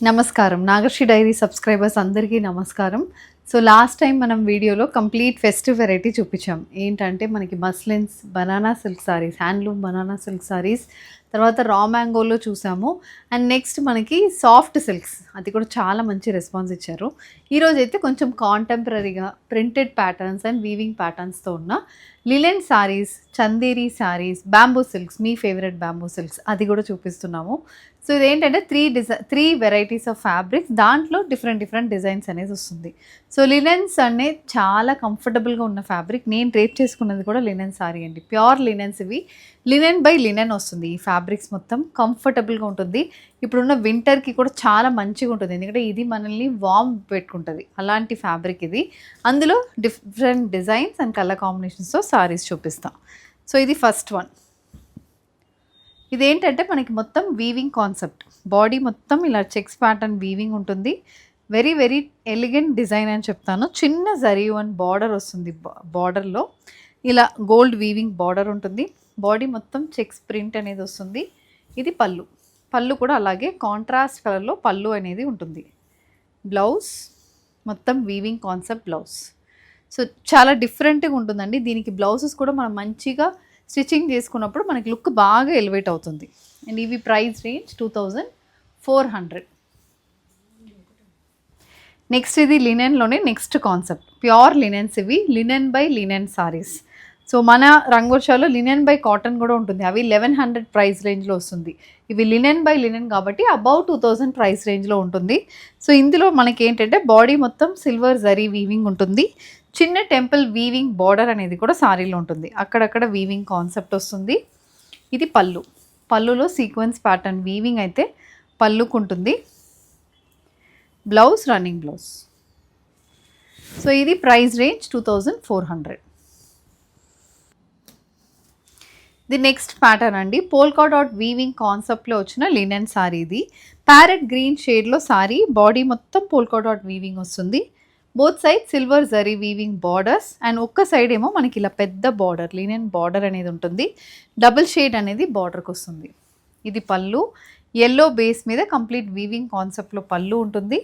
నమస్కారం. నాగర్షి dairy subscribers అందరికీ నమస్కారం. సో లాస్ట్ టైం మనం వీడియోలో కంప్లీట్ ఫెస్టివ్ వెరైటీ చూపించాం. ఏంటంటే మనకి muslins banana silk saris handloom banana silk saris తర్వాత రా మ్యాంగోలో చూసాము. అండ్ నెక్స్ట్ మనకి సాఫ్ట్ సిల్క్స్. అది కూడా చాలా మంచి రెస్పాన్స్ ఇచ్చారు. ఈరోజు అయితే కొంచెం కాంటెంపరీగా ప్రింటెడ్ ప్యాటర్న్స్ అండ్ వీవింగ్ ప్యాటర్న్స్తో ఉన్న linen saris Chanderi saris bamboo silks మీ ఫేవరెట్ బ్యాంబూ సిల్క్స్ అది కూడా చూపిస్తున్నాము. సో ఇదేంటంటే three design three varieties of fabrics దాంట్లో డిఫరెంట్ డిఫరెంట్ డిజైన్స్ అనేది వస్తుంది. సో లినెన్స్ అనే చాలా కంఫర్టబుల్గా ఉన్న ఫ్యాబ్రిక్ నేను రేప్ చేసుకున్నది కూడా లినెన్ సారీ అండి. ప్యూర్ లినెన్స్ ఇవి. లినెన్ బై లినెన్ వస్తుంది ఈ ఫ్యాబ్రిక్స్ మొత్తం. కంఫర్టబుల్గా ఉంటుంది. ఇప్పుడున్న వింటర్కి కూడా చాలా మంచిగా ఉంటుంది. ఎందుకంటే ఇది మనల్ని వామ్ పెట్టుకుంటుంది. అలాంటి ఫ్యాబ్రిక్ ఇది. అందులో డిఫరెంట్ డిజైన్స్ అండ్ కలర్ కాంబినేషన్స్తో సారీస్ చూపిస్తాం. సో ఇది ఫస్ట్ వన్ ఇదేంటంటే మనకి మొత్తం వీవింగ్ కాన్సెప్ట్ బాడీ మొత్తం ఇలా చెక్స్ ప్యాటర్న్ వీవింగ్ ఉంటుంది. వెరీ వెరీ ఎలిగెంట్ డిజైన్ అని చెప్తాను. చిన్న జరీ వన్ బార్డర్ వస్తుంది బార్డర్లో ఇలా గోల్డ్ వీవింగ్ బార్డర్ ఉంటుంది. బాడీ మొత్తం చెక్స్ ప్రింట్ అనేది వస్తుంది. ఇది పళ్ళు. పళ్ళు కూడా అలాగే కాంట్రాస్ట్ కలర్లో పళ్ళు అనేది ఉంటుంది. బ్లౌజ్ మొత్తం వీవింగ్ కాన్సెప్ట్ బ్లౌజ్ సో చాలా డిఫరెంట్గా ఉంటుందండి. దీనికి బ్లౌజెస్ కూడా మనం మంచిగా స్టిచ్చింగ్ చేసుకున్నప్పుడు మనకి లుక్ బాగా ఎలివేట్ అవుతుంది. అండ్ ఇవి price range two thousand four hundred. Next ఇది లినెన్లోనే నెక్స్ట్ కాన్సెప్ట్. ప్యూర్ లినెన్స్ ఇవి linen by linen saris. So మన రంగోషాలో లినెన్ బై కాటన్ కూడా ఉంటుంది. అవి లెవెన్ హండ్రెడ్ ప్రైస్ రేంజ్లో వస్తుంది. ఇవి లినెన్ బై లినెన్ కాబట్టి అబౌట్ టూ థౌజండ్ ప్రైస్ రేంజ్లో ఉంటుంది. సో ఇందులో మనకి ఏంటంటే బాడీ మొత్తం సిల్వర్ జరీ వీవింగ్ ఉంటుంది. చిన్న టెంపుల్ వీవింగ్ బార్డర్ అనేది కూడా సారీలో ఉంటుంది. అక్కడక్కడ వీవింగ్ కాన్సెప్ట్ వస్తుంది. ఇది పళ్ళు. పళ్ళులో సీక్వెన్స్ ప్యాటర్న్ వీవింగ్ అయితే పళ్ళుకుంటుంది. Blouse running blouse. సో ఇది price range two thousand four hundred. The next pattern అండి. పోల్కా డాట్ వీవింగ్ కాన్సెప్ట్లో వచ్చిన లినెన్ సారీ ఇది. ప్యారెట్ గ్రీన్ షేడ్లో సారీ బాడీ మొత్తం పోల్కా డాట్ వీవింగ్ వస్తుంది. Both side silver zari weaving borders and ఒక్క సైడ్ ఏమో మనకి ఇలా పెద్ద బార్డర్ లినెన్ బార్డర్ అనేది ఉంటుంది. డబుల్ షేడ్ అనేది బార్డర్కి వస్తుంది. ఇది పళ్ళు. ఎల్లో బేస్ మీద కంప్లీట్ వీవింగ్ కాన్సెప్ట్లో పళ్ళు ఉంటుంది.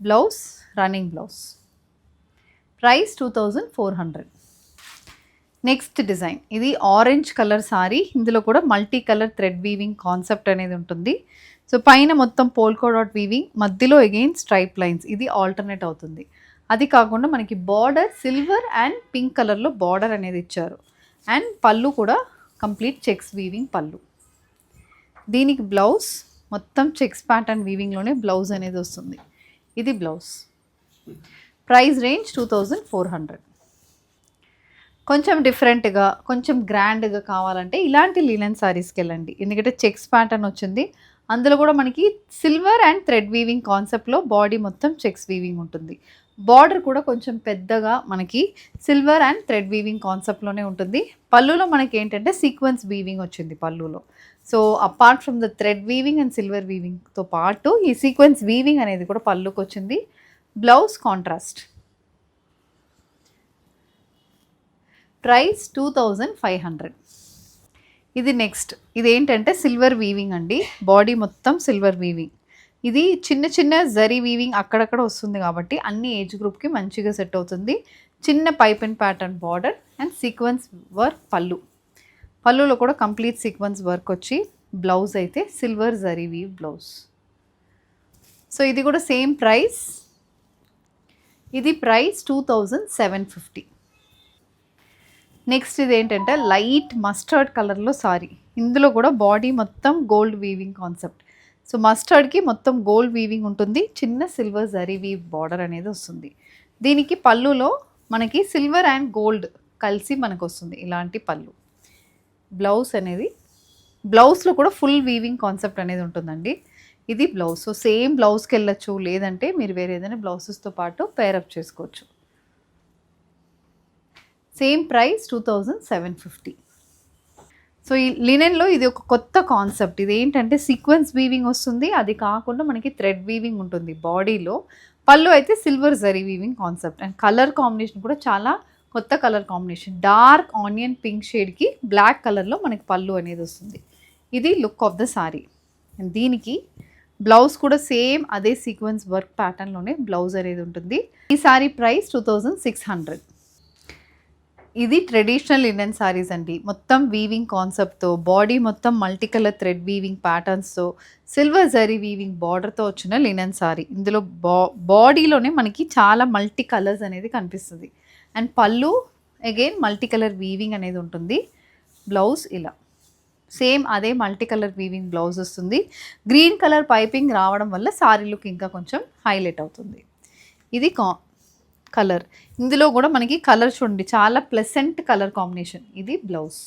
Blouse running blouse price two thousand four hundred next design ఇది ఆరెంజ్ కలర్ సారీ ఇందులో కూడా multi colour thread weaving concept అనేది ఉంటుంది. సో పైన మొత్తం పోల్కో డాట్ వీవింగ్ మధ్యలో అగైన్ స్ట్రైప్ లైన్స్ ఇది ఆల్టర్నేట్ అవుతుంది. అది కాకుండా మనకి బార్డర్ సిల్వర్ అండ్ పింక్ కలర్లో బార్డర్ అనేది ఇచ్చారు. అండ్ పళ్ళు కూడా కంప్లీట్ చెక్స్ వీవింగ్ పళ్ళు. దీనికి బ్లౌజ్ మొత్తం చెక్స్ ప్యాటర్న్ వీవింగ్లోనే బ్లౌజ్ అనేది వస్తుంది. ఇది blouse price range two thousand four hundred కొంచెం డిఫరెంట్గా కొంచెం గ్రాండ్గా కావాలంటే ఇలాంటి లీలన్ సారీస్కి వెళ్ళండి. ఎందుకంటే చెక్స్ ప్యాటర్న్ వచ్చింది. అందులో కూడా మనకి సిల్వర్ అండ్ థ్రెడ్ వీవింగ్ కాన్సెప్ట్లో బాడీ మొత్తం చెక్స్ వీవింగ్ ఉంటుంది. బార్డర్ కూడా కొంచెం పెద్దగా మనకి సిల్వర్ అండ్ థ్రెడ్ వీవింగ్ కాన్సెప్ట్లోనే ఉంటుంది. పళ్ళులో మనకి ఏంటంటే సీక్వెన్స్ వీవింగ్ వచ్చింది పళ్ళులో. So apart from the thread weaving and silver వీవింగ్తో పాటు ఈ సీక్వెన్స్ వీవింగ్ అనేది కూడా పళ్ళుకి వచ్చింది. Blouse contrast. Price two thousand five hundred. ఇది నెక్స్ట్ ఇది ఏంటంటే సిల్వర్ వీవింగ్ అండి. బాడీ మొత్తం సిల్వర్ వీవింగ్ ఇది చిన్న చిన్న జరీ వీవింగ్ అక్కడక్కడ వస్తుంది కాబట్టి అన్ని ఏజ్ గ్రూప్కి మంచిగా సెట్ అవుతుంది. చిన్న pipe and pattern border and sequence work పళ్ళు. పళ్ళులో కూడా కంప్లీట్ సీక్వెన్స్ వర్క్ వచ్చి బ్లౌజ్ అయితే silver zari weave blouse so ఇది కూడా సేమ్ ప్రైస్ ఇది price two thousand seven fifty next ఇది ఏంటంటే లైట్ మస్టర్డ్ కలర్లో సారీ ఇందులో కూడా బాడీ మొత్తం గోల్డ్ వీవింగ్ కాన్సెప్ట్ సో మస్టర్డ్కి మొత్తం గోల్డ్ వీవింగ్ ఉంటుంది. చిన్న సిల్వర్ జరీ వీవ్ బార్డర్ అనేది వస్తుంది. దీనికి పళ్ళులో మనకి సిల్వర్ అండ్ గోల్డ్ కలిసి మనకు వస్తుంది. ఇలాంటి పళ్ళు. బ్లౌజ్ అనేది బ్లౌజ్లో కూడా ఫుల్ వీవింగ్ కాన్సెప్ట్ అనేది ఉంటుందండి. ఇది బ్లౌజ్ సో సేమ్ బ్లౌజ్కి వెళ్ళచ్చు. లేదంటే మీరు వేరే ఏదైనా బ్లౌజెస్తో పాటు పేరప్ చేసుకోవచ్చు. Same price two thousand seven fifty. So ఈ లినెన్లో ఇది ఒక కొత్త కాన్సెప్ట్. ఇది ఏంటంటే సీక్వెన్స్ వీవింగ్ వస్తుంది. అది కాకుండా మనకి థ్రెడ్ వీవింగ్ ఉంటుంది బాడీలో. పళ్ళు అయితే silver zari weaving concept. And colour combination కూడా చాలా కొత్త colour combination. Dark onion pink షేడ్కి black కలర్లో మనకి పళ్ళు అనేది వస్తుంది. ఇది look of the sari. And దీనికి బ్లౌజ్ కూడా సేమ్ అదే సీక్వెన్స్ వర్క్ ప్యాటర్న్లోనే బ్లౌజ్ అనేది ఉంటుంది. ఈ sari price two thousand six hundred. ఇది ట్రెడిషనల్ లినెన్ సారీస్ అండి. మొత్తం వీవింగ్ కాన్సెప్ట్తో బాడీ మొత్తం మల్టీ కలర్ థ్రెడ్ వీవింగ్ ప్యాటర్న్స్తో సిల్వర్ జరీ వీవింగ్ బార్డర్తో వచ్చిన లినెన్ సారీ ఇందులో బా బాడీలోనే మనకి చాలా మల్టీ కలర్స్ అనేది కనిపిస్తుంది. అండ్ పళ్ళు అగైన్ మల్టీ కలర్ వీవింగ్ అనేది ఉంటుంది. బ్లౌజ్ ఇలా. సేమ్ అదే మల్టీ కలర్ వీవింగ్ బ్లౌజ్ వస్తుంది. గ్రీన్ కలర్ పైపింగ్ రావడం వల్ల సారీ లుక్ ఇంకా కొంచెం హైలైట్ అవుతుంది. ఇది కా కలర్. ఇందులో కూడా మనకి కలర్ చూడండి చాలా ప్లెసెంట్ కలర్ కాంబినేషన్. ఇది బ్లౌజ్.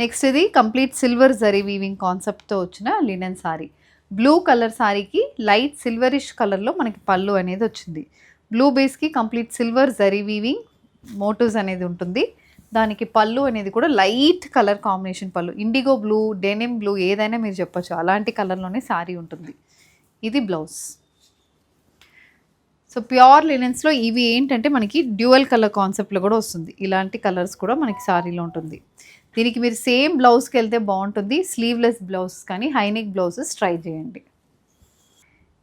నెక్స్ట్ ఇది కంప్లీట్ సిల్వర్ జరీ వీవింగ్ కాన్సెప్ట్తో వచ్చిన లినెన్ సారీ బ్లూ కలర్ సారీకి లైట్ సిల్వరిష్ కలర్లో మనకి పళ్ళు అనేది వచ్చింది. Blue బేస్కి complete silver zari weaving motifs అనేది ఉంటుంది. దానికి పళ్ళు అనేది కూడా లైట్ కలర్ కాంబినేషన్ పళ్ళు. ఇండిగో బ్లూ డెనిమ్ బ్లూ ఏదైనా మీరు చెప్పచ్చు. అలాంటి కలర్లోనే శారీ ఉంటుంది. ఇది బ్లౌజ్. సో ప్యూర్ లినెన్స్లో ఇవి ఏంటంటే మనకి డ్యూయల్ కలర్ కాన్సెప్ట్లో కూడా వస్తుంది. ఇలాంటి కలర్స్ కూడా మనకి శారీలో ఉంటుంది. దీనికి మీరు సేమ్ బ్లౌజ్కి వెళ్తే బాగుంటుంది. స్లీవ్లెస్ బ్లౌజ్ కానీ హైనెక్ బ్లౌజెస్ ట్రై చేయండి.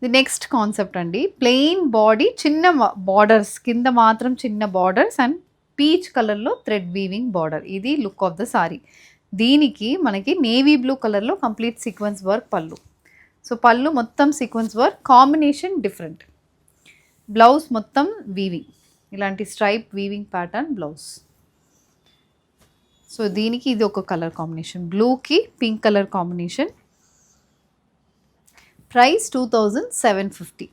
ఇది నెక్స్ట్ కాన్సెప్ట్ అండి. ప్లెయిన్ బాడీ చిన్న బార్డర్స్ కింద మాత్రం చిన్న బార్డర్స్ అండ్ పీచ్ కలర్లో థ్రెడ్ వీవింగ్ బార్డర్. ఇది లుక్ ఆఫ్ ద సారీ. దీనికి మనకి నేవీ బ్లూ కలర్లో కంప్లీట్ సీక్వెన్స్ వర్క్ పళ్ళు. సో పళ్ళు మొత్తం sequence work combination different. Blouse మొత్తం వీవింగ్ ఇలాంటి stripe weaving pattern blouse so దీనికి ఇది ఒక కలర్ కాంబినేషన్ బ్లూకి pink colour combination price two thousand seven fifty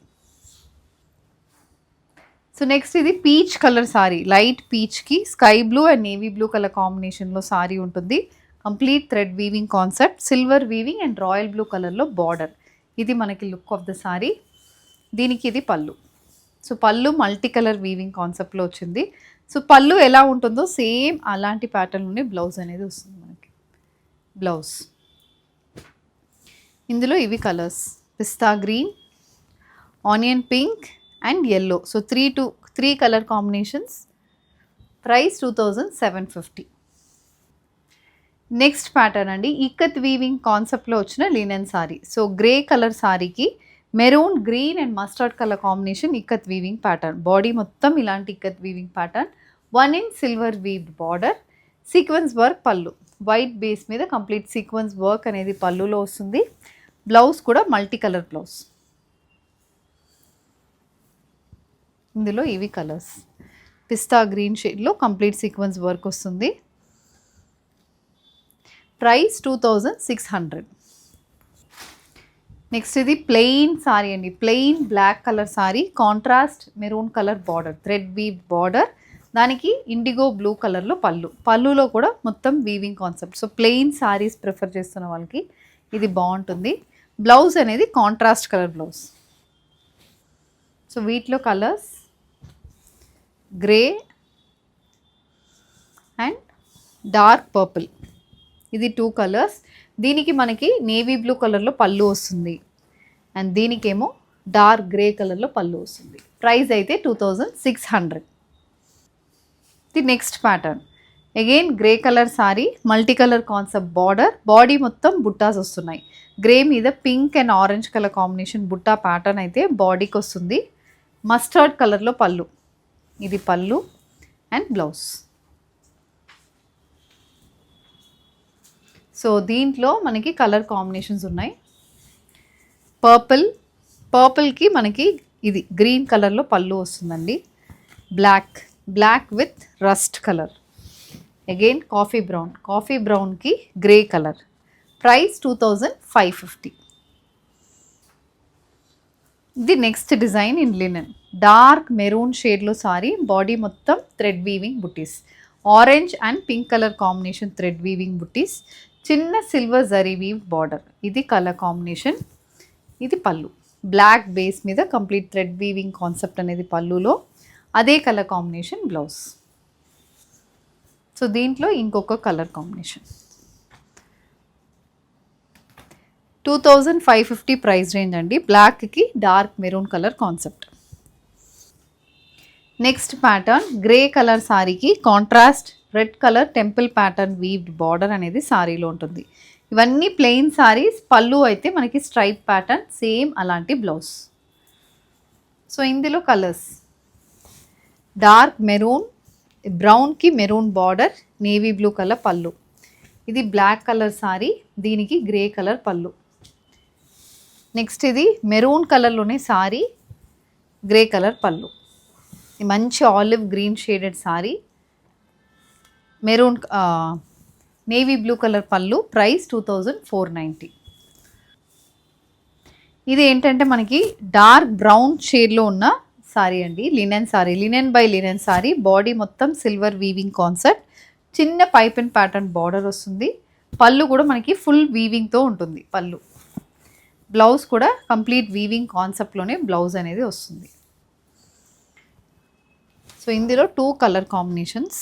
so next ఇది peach colour sari light పీచ్కి sky blue and navy blue colour కాంబినేషన్లో సారీ ఉంటుంది. Complete thread weaving concept silver weaving and royal blue కలర్లో border ఇది మనకి look of the sari దీనికి ఇది పళ్ళు. So పళ్ళు మల్టీ కలర్ వీవింగ్ కాన్సెప్ట్లో వచ్చింది. సో పళ్ళు ఎలా ఉంటుందో సేమ్ అలాంటి ప్యాటర్న్లోనే బ్లౌజ్ అనేది వస్తుంది మనకి. బ్లౌజ్ ఇందులో ఇవి colours pista green onion pink and yellow so three to three colour combinations price two thousand seven fifty next pattern అండి. ఇక్కత్ వీవింగ్ కాన్సెప్ట్లో వచ్చిన linen sari so grey colour సారీకి maroon green and mustard colour combination ikat weaving pattern body మొత్తం ఇలాంటి ikat weaving pattern one in silver weaved border sequence work పళ్ళు. White base మీద complete sequence work అనేది పళ్ళులో వస్తుంది. బ్లౌజ్ కూడా multi colour blouse ఇందులో ఇవి కలర్స్ పిస్తా గ్రీన్ షేడ్లో కంప్లీట్ సీక్వెన్స్ వర్క్ వస్తుంది. Price two thousand six hundred next ఇది ప్లెయిన్ సారీ అండి. Plain black colour sari contrast maroon colour border thread weave border దానికి ఇండిగో బ్లూ కలర్లో పళ్ళు. పళ్ళులో కూడా మొత్తం weaving concept so plain saris prefer చేస్తున్న వాళ్ళకి ఇది బాగుంటుంది. బ్లౌజ్ అనేది కాంట్రాస్ట్ కలర్ బ్లౌజ్ సో వీటిలో colours grey and dark purple ఇది టూ కలర్స్ దీనికి మనకి నేవీ బ్లూ కలర్లో పళ్ళు వస్తుంది. అండ్ దీనికేమో డార్క్ గ్రే కలర్లో పళ్ళు వస్తుంది. ప్రైస్ అయితే two thousand six hundred. The next pattern. Again grey colour sari multi colour concept border body మొత్తం బుట్టాస్ వస్తున్నాయి. గ్రే మీద pink and orange colour combination butta pattern అయితే బాడీకి వస్తుంది. మస్టర్డ్ కలర్లో పళ్ళు. ఇది పళ్ళు అండ్ బ్లౌజ్. సో దీంట్లో మనకి కలర్ కాంబినేషన్స్ ఉన్నాయి. పర్పుల్ పర్పుల్కి మనకి ఇది గ్రీన్ కలర్లో పళ్ళు వస్తుందండి. Black black with rust colour. Again coffee brown coffee బ్రౌన్కి grey colour. Price two thousand five fifty ఇది next design in linen dark maroon షేడ్లో సారీ బాడీ మొత్తం thread weaving butis orange and pink colour combination thread weaving butis చిన్న silver zari weave border ఇది colour combination. ఇది పళ్ళు. Black base మీద complete thread weaving concept అనేది పళ్ళులో. అదే కలర్ కాంబినేషన్ బ్లౌజ్ సో దీంట్లో ఇంకొక colour combination. Two thousand five fifty price range అండి. బ్లాక్కి dark maroon colour concept next pattern grey colour సారీకి contrast red colour temple pattern weaved border అనేది సారీలో ఉంటుంది. ఇవన్నీ ప్లెయిన్ సారీస్ పళ్ళు అయితే మనకి స్ట్రైప్ ప్యాటర్న్ సేమ్ అలాంటి బ్లౌజ్. సో ఇందులో colours. Dark maroon బ్రౌన్కి maroon border navy blue colour పళ్ళు. ఇది బ్లాక్ కలర్ సారీ దీనికి గ్రే కలర్ పళ్ళు. నెక్స్ట్ ఇది మెరూన్ కలర్లోనే సారీ గ్రే కలర్ పళ్ళు. మంచి olive green shaded sari. Maroon navy blue colour పళ్ళు price two thousand four ninety. ఇది ఏంటంటే మనకి డార్క్ బ్రౌన్ షేడ్లో ఉన్న సారీ అండి linen sari. Linen by linen sari. Body మొత్తం సిల్వర్ వీవింగ్ కాన్సెప్ట్. చిన్న పైప్ అండ్ ప్యాటర్న్ బార్డర్ వస్తుంది. పళ్ళు కూడా మనకి ఫుల్ వీవింగ్తో ఉంటుంది పళ్ళు. బ్లౌజ్ కూడా కంప్లీట్ వీవింగ్ కాన్సెప్ట్లోనే బ్లౌజ్ అనేది వస్తుంది. సో ఇందులో two colour combinations.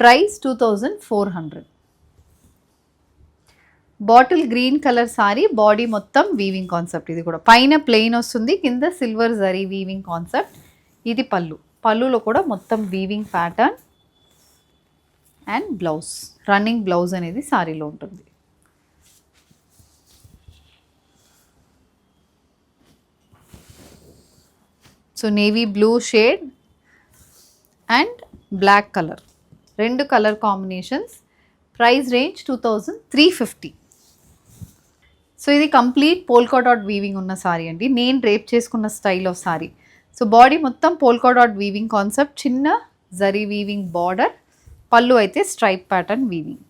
Price two thousand four hundred bottle green colour sari body మొత్తం వీవింగ్ కాన్సెప్ట్ ఇది కూడా పైన ప్లెయిన్ వస్తుంది కింద సిల్వర్ జరీ వీవింగ్ కాన్సెప్ట్ ఇది పళ్ళు. పళ్ళులో కూడా మొత్తం weaving pattern and blouse running blouse అనేది సారీలో ఉంటుంది. So navy blue shade and black colour రెండు colour combinations. Price range two thousand three fifty. So ఇది కంప్లీట్ పోల్కా డాట్ వీవింగ్ ఉన్న సారీ అండి. నేను రేప్ చేసుకున్న style of sari. So body మొత్తం పోల్కా డాట్ వీవింగ్ కాన్సెప్ట్ చిన్న జరీ వీవింగ్ బార్డర్ పళ్ళు అయితే స్ట్రైప్ ప్యాటర్న్ వీవింగ్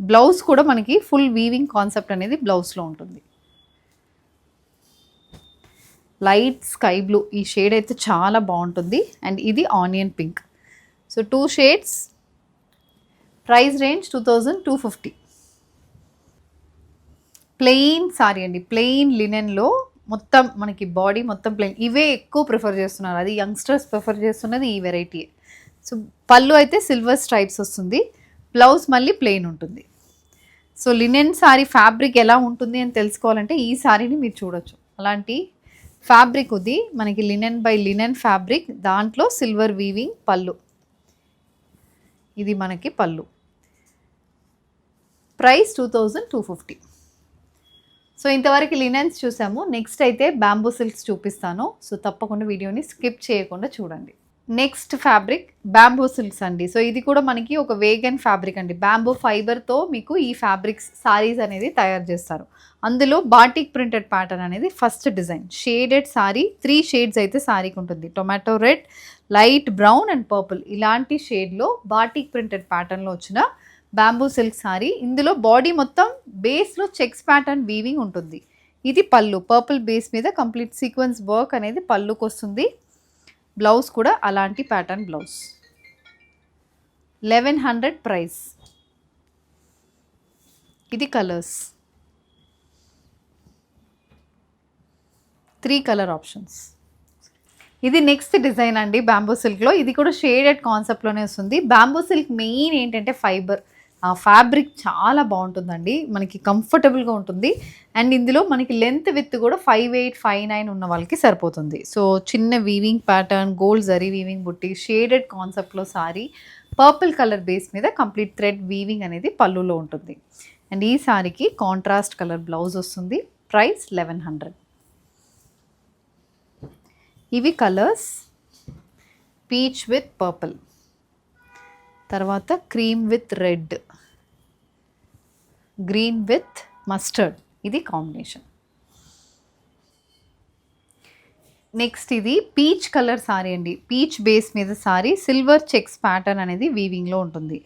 బ్లౌజ్ కూడా మనకి ఫుల్ వీవింగ్ కాన్సెప్ట్ అనేది బ్లౌజ్లో ఉంటుంది. లైట్ స్కై బ్లూ ఈ షేడ్ అయితే చాలా బాగుంటుంది. అండ్ ఇది onion pink so two shades price range two thousand two fifty. Plain sari అండి ప్లెయిన్ లినెన్లో మొత్తం మనకి బాడీ మొత్తం ప్లెయిన్. ఇవే ఎక్కువ ప్రిఫర్ చేస్తున్నారు. అది యంగ్స్టర్స్ ప్రిఫర్ చేస్తున్నది ఈ వెరైటీ. సో పళ్ళు అయితే సిల్వర్ స్ట్రైప్స్ వస్తుంది. బ్లౌజ్ మళ్ళీ ప్లెయిన్ ఉంటుంది. సో లినెన్ సారీ ఫ్యాబ్రిక్ ఎలా ఉంటుంది అని తెలుసుకోవాలంటే ఈ సారీని మీరు చూడొచ్చు. అలాంటి ఫ్యాబ్రిక్ ఉంది. మనకి లినెన్ బై లినెన్ ఫ్యాబ్రిక్ దాంట్లో సిల్వర్ వీవింగ్ పళ్ళు. ఇది మనకి pallu. Price two thousand two fifty. So ఇంతవరకు లినెన్స్ చూసాము. నెక్స్ట్ అయితే బ్యాంబూ సిల్క్స్ చూపిస్తాను. సో తప్పకుండా వీడియోని స్కిప్ చేయకుండా చూడండి. నెక్స్ట్ ఫ్యాబ్రిక్ బ్యాంబూ సిల్క్స్ అండి. సో ఇది కూడా మనకి ఒక వేగన్ ఫ్యాబ్రిక్ అండి. బ్యాంబూ ఫైబర్తో మీకు ఈ ఫ్యాబ్రిక్స్ సారీస్ అనేది తయారు చేస్తారు. అందులో బాటిక్ ప్రింటెడ్ ప్యాటర్న్ అనేది first design. Shaded sari three shades అయితే సారీకి ఉంటుంది. Tomato red light brown and purple. ఇలాంటి షేడ్లో బాటిక్ ప్రింటెడ్ ప్యాటర్న్లో వచ్చిన బ్యాంబూ సిల్క్ సారీ ఇందులో బాడీ మొత్తం బేస్లో చెక్స్ ప్యాటర్న్ వీవింగ్ ఉంటుంది. ఇది పళ్ళు. పర్పుల్ బేస్ మీద కంప్లీట్ సీక్వెన్స్ వర్క్ అనేది పళ్ళుకి వస్తుంది. బ్లౌజ్ కూడా అలాంటి pattern blouse eleven hundred price ఇది కలర్స్ త్రీ కలర్ ఆప్షన్స్ ఇది నెక్స్ట్ డిజైన్ అండి బ్యాంబూ సిల్క్లో ఇది కూడా షేడెడ్ కాన్సెప్ట్లోనే వస్తుంది. బ్యాంబూ సిల్క్ మెయిన్ ఏంటంటే ఫైబర్ ఆ ఫ్యాబ్రిక్ చాలా బాగుంటుందండి. మనకి కంఫర్టబుల్గా ఉంటుంది. అండ్ ఇందులో మనకి లెంత్ విత్ కూడా ఫైవ్ ఎయిట్ ఫైవ్ నైన్ ఉన్న వాళ్ళకి సరిపోతుంది. సో చిన్న weaving pattern gold zari weaving బుట్టి షేడెడ్ కాన్సెప్ట్లో సారీ పర్పుల్ కలర్ బేస్ మీద కంప్లీట్ థ్రెడ్ వీవింగ్ అనేది పళ్ళులో ఉంటుంది. అండ్ ఈ సారీకి కాంట్రాస్ట్ కలర్ బ్లౌజ్ వస్తుంది. ప్రైస్ లెవెన్ హండ్రెడ్ ఇవి కలర్స్ పీచ్ విత్ పర్పుల్ తర్వాత cream with red. Green with mustard. ఇది కాంబినేషన్. నెక్స్ట్ ఇది పీచ్ కలర్ సారీ అండి. పీచ్ బేస్ మీద సారీ సిల్వర్ చెక్స్ ప్యాటర్న్ అనేది వీవింగ్లో ఉంటుంది.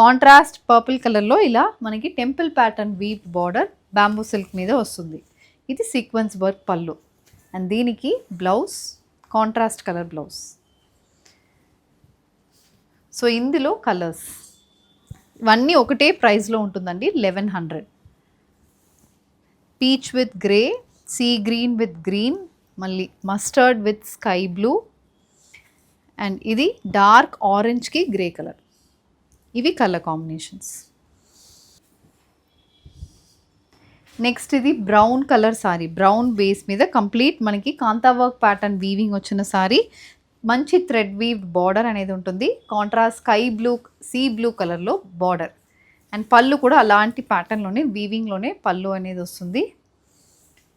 కాంట్రాస్ట్ పర్పుల్ కలర్లో ఇలా మనకి temple pattern weave border bamboo silk మీద వస్తుంది. ఇది సీక్వెన్స్ వర్క్ పళ్ళు. అండ్ దీనికి blouse contrast colour blouse. So ఇందులో కలర్స్. ఇవన్నీ ఒకటే ప్రైస్లో ఉంటుందండి eleven hundred. Peach with grey sea green with green మళ్ళీ mustard with sky blue. And ఇది డార్క్ ఆరెంజ్కి గ్రే కలర్. ఇవి కలర్ కాంబినేషన్స్. నెక్స్ట్ ఇది brown colour sari. Brown base మీద కంప్లీట్ మనకి కాంతా వర్క్ ప్యాటర్న్ వీవింగ్ వచ్చిన సారీ. మంచి థ్రెడ్ వీవ్ బార్డర్ అనేది ఉంటుంది. Contrast sky blue sea blue కలర్లో బార్డర్ అండ్ పళ్ళు కూడా అలాంటి ప్యాటర్న్లోనే వీవింగ్లోనే పళ్ళు అనేది వస్తుంది.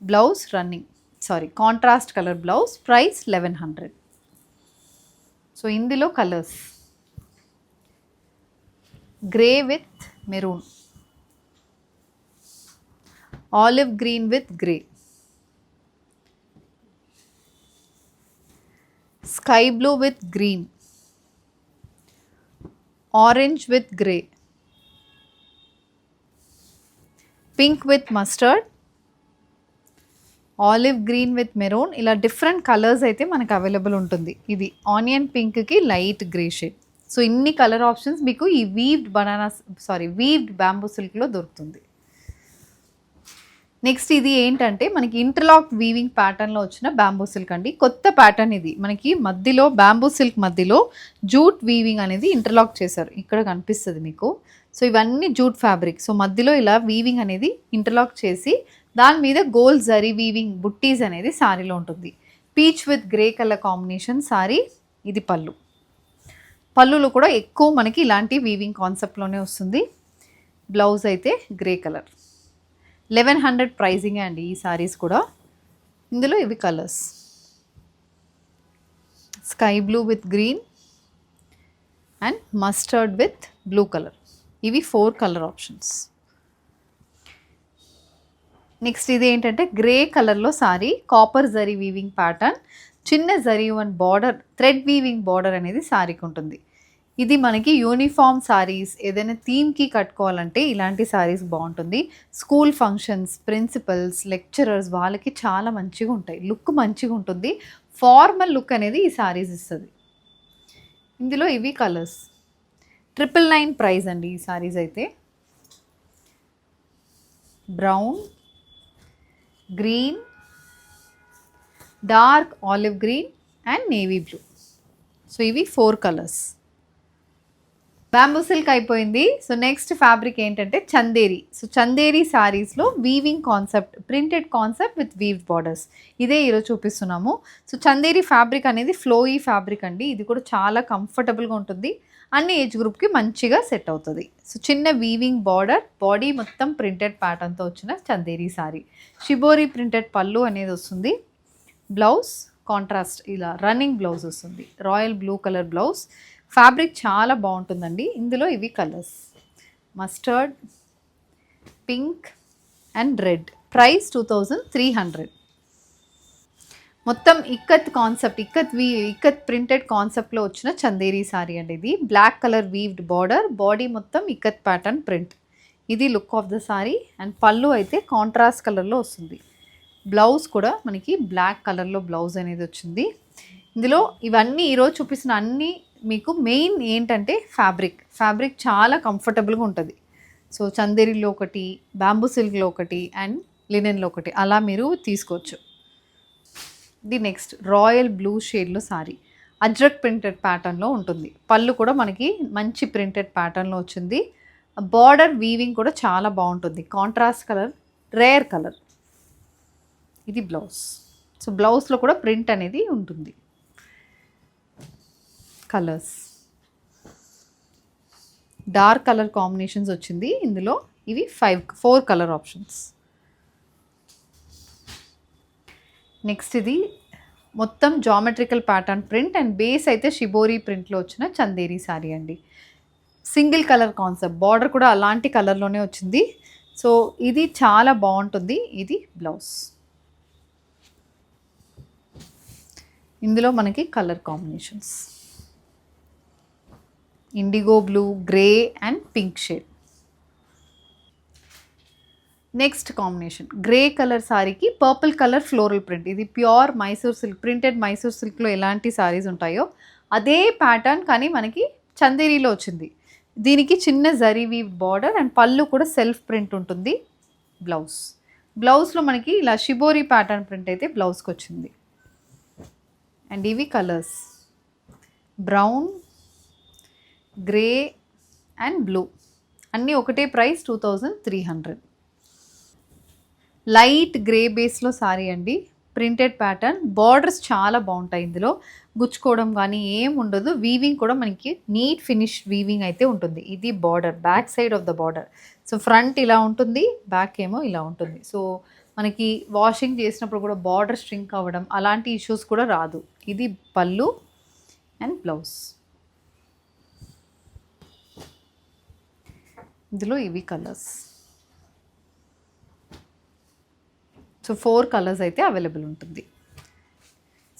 Blouse running sari contrast colour blouse price eleven hundred so ఇందులో colours grey with maroon olive green with grey sky blue with green. Orange with grey. Pink with mustard. Olive green with maroon. ఇలా different colours అయితే మనకు available ఉంటుంది. ఇది onion పింక్కి light grey shade. So ఇన్ని colour options మీకు ఈ weaved banana sari weaved bamboo సిల్క్లో దొరుకుతుంది. నెక్స్ట్ ఇది ఏంటంటే మనకి ఇంటర్లాక్ వీవింగ్ ప్యాటర్న్లో వచ్చిన బ్యాంబూ సిల్క్ అండి. కొత్త ప్యాటర్న్ ఇది. మనకి మధ్యలో బ్యాంబూ సిల్క్ మధ్యలో జూట్ వీవింగ్ అనేది ఇంటర్లాక్ చేశారు. ఇక్కడ కనిపిస్తుంది మీకు. సో ఇవన్నీ జూట్ ఫ్యాబ్రిక్ సో మధ్యలో ఇలా వీవింగ్ అనేది ఇంటర్లాక్ చేసి దాని మీద గోల్డ్ జరీ వీవింగ్ బుట్టీస్ అనేది శారీలో ఉంటుంది. Peach with grey colour combination sari ఇది పళ్ళు. పళ్ళులో కూడా ఎక్కువ మనకి ఇలాంటి వీవింగ్ కాన్సెప్ట్లోనే వస్తుంది. బ్లౌజ్ అయితే grey colour eleven hundred pricing అండి ఈ సారీస్ కూడా. ఇందులో ఇవి colours sky blue with green and mustard with blue colour ఇవి ఫోర్ కలర్ ఆప్షన్స్ నెక్స్ట్ ఇది ఏంటంటే గ్రే కలర్లో sari copper zari weaving pattern చిన్న zari one border thread weaving border అనేది సారీకి ఉంటుంది. ఇది మనకి యూనిఫామ్ సారీస్ ఏదైనా థీమ్కి కట్టుకోవాలంటే ఇలాంటి సారీస్ బాగుంటుంది. స్కూల్ ఫంక్షన్స్ ప్రిన్సిపల్స్ లెక్చరర్స్ వాళ్ళకి చాలా మంచిగా ఉంటాయి. లుక్ మంచిగా ఉంటుంది. ఫార్మల్ లుక్ అనేది ఈ సారీస్ ఇస్తుంది. ఇందులో ఇవి కలర్స్ ట్రిపుల్ నైన్ ప్రైస్ అండి ఈ సారీస్ అయితే. Brown green dark olive green and navy blue so ఇవి ఫోర్ కలర్స్ బ్యాంబూ సిల్క్ అయిపోయింది. సో నెక్స్ట్ ఫ్యాబ్రిక్ ఏంటంటే చందేరి. సో చందేరి శారీస్లో weaving concept printed concept with weave borders ఇదే ఈరోజు చూపిస్తున్నాము. సో చందేరి ఫ్యాబ్రిక్ అనేది ఫ్లోయీ ఫ్యాబ్రిక్ అండి. ఇది కూడా చాలా కంఫర్టబుల్గా ఉంటుంది. అన్ని ఏజ్ గ్రూప్కి మంచిగా సెట్ అవుతుంది. సో చిన్న వీవింగ్ బార్డర్ బాడీ మొత్తం ప్రింటెడ్ ప్యాటర్న్తో వచ్చిన చందేరి సారీ షిబోరి ప్రింటెడ్ పళ్ళు అనేది వస్తుంది. బ్లౌజ్ కాంట్రాస్ట్ ఇలా రన్నింగ్ బ్లౌజ్ వస్తుంది. Royal blue colour blouse fabric చాలా బాగుంటుందండి. ఇందులో ఇవి colours. Mustard pink and red price two thousand three hundred మొత్తం ikat concept ikat we ikat printed కాన్సెప్ట్లో వచ్చిన చందేరీ సారీ అండి ఇది. Black colour weaved border body మొత్తం ఇక్కత్ ప్యాటర్న్ ప్రింట్ ఇది look of the sari and పళ్ళు అయితే కాంట్రాస్ట్ కలర్లో వస్తుంది. బ్లౌజ్ కూడా మనకి బ్లాక్ కలర్లో బ్లౌజ్ అనేది వచ్చింది. ఇందులో ఇవన్నీ ఈరోజు చూపిస్తున్న అన్ని మీకు మెయిన్ ఏంటంటే ఫ్యాబ్రిక్ ఫ్యాబ్రిక్ చాలా కంఫర్టబుల్గా ఉంటుంది. సో చందేరిలో ఒకటి బ్యాంబూ సిల్క్లో ఒకటి అండ్ లినెన్లో ఒకటి అలా మీరు తీసుకోవచ్చు. ది నెక్స్ట్ రాయల్ బ్లూ షేడ్లో సారీ అజ్రక్ ప్రింటెడ్ ప్యాటర్న్లో ఉంటుంది. పళ్ళు కూడా మనకి మంచి ప్రింటెడ్ ప్యాటర్న్లో వచ్చింది. బార్డర్ వీవింగ్ కూడా చాలా బాగుంటుంది. కాంట్రాస్ట్ కలర్ రేర్ కలర్ ఇది బ్లౌజ్ సో బ్లౌజ్లో కూడా ప్రింట్ అనేది ఉంటుంది. కలర్స్ డార్క్ కలర్ కాంబినేషన్స్ వచ్చింది. ఇందులో ఇవి five four colour options next ఇది మొత్తం geometrical pattern print and base అయితే షిబోరి ప్రింట్లో వచ్చిన చందేరి శారీ అండి. సింగిల్ కలర్ కాన్సెప్ట్ బార్డర్ కూడా అలాంటి కలర్లోనే వచ్చింది. సో ఇది చాలా బాగుంటుంది. ఇది బ్లౌజ్ ఇందులో మనకి colour combinations indigo blue grey and pink shade next combination grey colour సారీకి పర్పుల్ కలర్ ఫ్లోరల్ ప్రింట్ ఇది pure Mysore silk printed Mysore సిల్క్లో ఎలాంటి సారీస్ ఉంటాయో అదే ప్యాటర్న్ కానీ మనకి చందేరీలో వచ్చింది దీనికి చిన్న జరీవి బార్డర్ అండ్ పళ్ళు కూడా సెల్ఫ్ ప్రింట్ ఉంటుంది బ్లౌజ్ బ్లౌజ్లో మనకి ఇలా షిబోరి ప్యాటర్న్ ప్రింట్ అయితే బ్లౌజ్కి వచ్చింది అండ్ ఇవి colours brown grey and blue. అన్నీ ఒకటే price two thousand three hundred. Light grey బేస్లో సారీ అండి. Printed pattern. బార్డర్స్ చాలా బాగుంటాయి ఇందులో. గుచ్చుకోవడం కానీ ఏం ఉండదు. వీవింగ్ కూడా మనకి నీట్ ఫినిష్ వీవింగ్ అయితే ఉంటుంది. ఇది border. Back side of the border. So front ఇలా ఉంటుంది. బ్యాక్ ఏమో ఇలా ఉంటుంది. సో మనకి వాషింగ్ చేసినప్పుడు కూడా బార్డర్ స్ట్రింక్ అవ్వడం అలాంటి ఇష్యూస్ కూడా రాదు. ఇది పళ్ళు అండ్ బ్లౌజ్. ఇందులో ఇవి కలర్స్ సో ఫోర్ కలర్స్ అయితే అవైలబుల్ ఉంటుంది.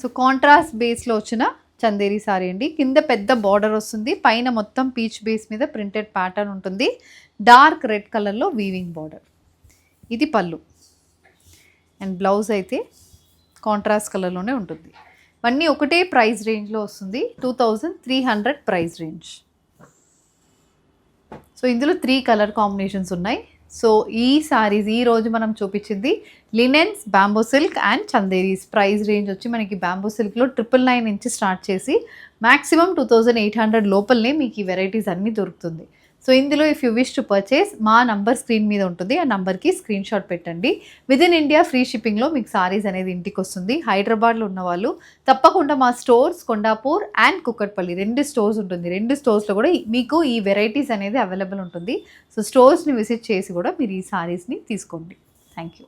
సో కాంట్రాస్ట్ బేస్లో వచ్చిన చందేరి సారీ అండి. కింద పెద్ద బార్డర్ వస్తుంది. పైన మొత్తం పీచ్ బేస్ మీద ప్రింటెడ్ ప్యాటర్న్ ఉంటుంది. డార్క్ రెడ్ కలర్లో వీవింగ్ బార్డర్ ఇది పళ్ళు. అండ్ బ్లౌజ్ అయితే కాంట్రాస్ట్ కలర్లోనే ఉంటుంది. ఇవన్నీ ఒకటే ప్రైస్ రేంజ్లో వస్తుంది. Two thousand three hundred price range so ఇందులో త్రీ కలర్ కాంబినేషన్స్ ఉన్నాయి. సో ఈ సారీస్ ఈ రోజు మనం చూపించింది linens bamboo silk and Chanderis price range వచ్చి మనకి బ్యాంబో సిల్క్లో ట్రిపుల్ నైన్ నుంచి స్టార్ట్ చేసి maximum two thousand eight hundred లోపలనే మీకు ఈ వెరైటీస్ అన్నీ దొరుకుతుంది. సో ఇందులో if you wish to purchase మా నంబర్ స్క్రీన్ మీద ఉంటుంది. ఆ నంబర్కి స్క్రీన్ షాట్ పెట్టండి. విత్ ఇన్ ఇండియా ఫ్రీ షిప్పింగ్లో మీకు సారీస్ అనేది ఇంటికి వస్తుంది హైదరాబాద్లో ఉన్న వాళ్ళు తప్పకుండా మా స్టోర్స్ కొండాపూర్ అండ్ కుక్కట్పల్లి రెండు స్టోర్స్ ఉంటుంది. రెండు స్టోర్స్లో కూడా మీకు ఈ వెరైటీస్ అనేది అవైలబుల్ ఉంటుంది. సో స్టోర్స్ని విజిట్ చేసి కూడా మీరు ఈ సారీస్ని తీసుకోండి. Thank you